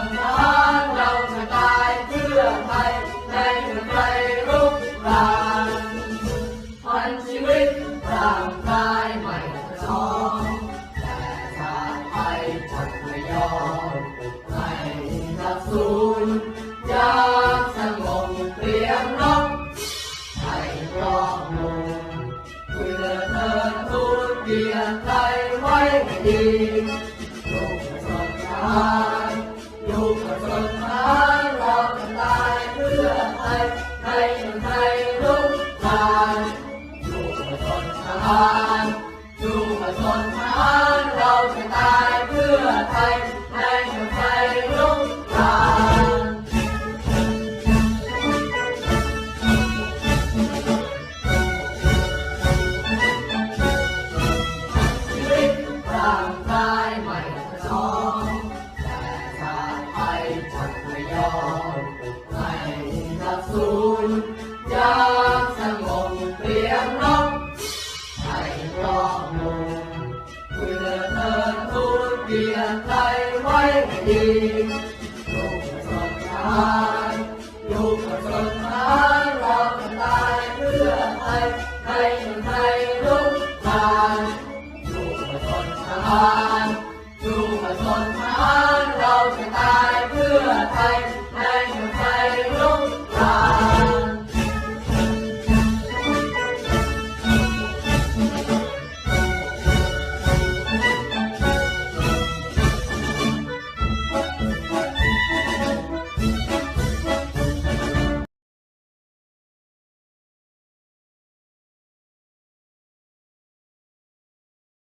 นทหารเราจะตายเพื่อไทยในเมื่อใครรุกรานพันชีวิตร่างกายไม่ประชองแต่ชาติไทยจะไม่ยอมให้ทับสูญยากสงบเตรียมรบให้พร้อมลงเพื่อเธอทูลเกียรติไทยไว้ให้ดีานดูประชนทหานเราจะตายเพื่อไทยให้คนไทลุกลานชีวิตร่างกายไม่สนองแต่ขาดไปจนไม่ยอมไม่จะสูญจา ยไทยไทยรุ่งทานลูกคนสบาย